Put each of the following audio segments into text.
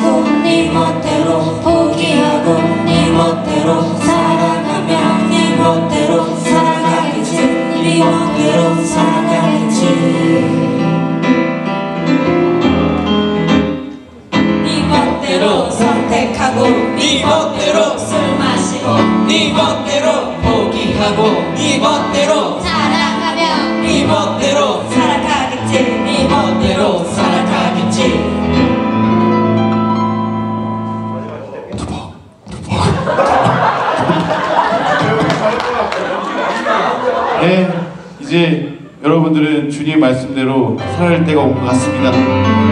마시고 네 멋대로 포기하고 네 멋대로 살아가면 네 멋대로 살아가겠지. 네 멋대로 살아가겠지. 네 멋대로 선택하고 네 멋대로 술 마시고 네 멋대로 포기하고 네 멋대로 네, 이제 여러분들은 주님 말씀대로 살아갈 때가 온 것 같습니다.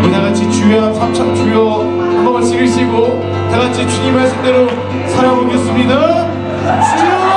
우리 다 같이 주여 한 3천 주여 한 번만 찍으시고 다 같이 주님 말씀대로 살아보겠습니다. 주여!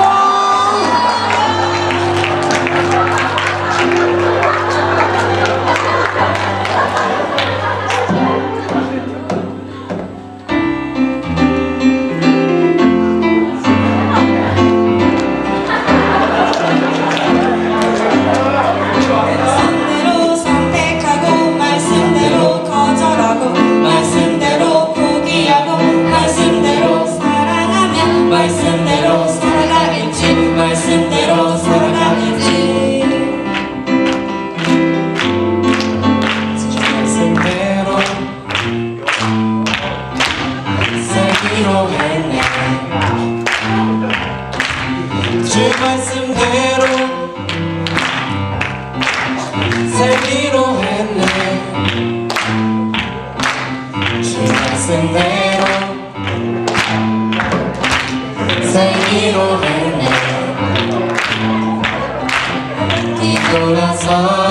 말씀대로 살아가겠지. 말씀대로 살아가겠지. 말씀대로 살기로 했네. 주 말씀대로 살기로 했네 뒤돌아서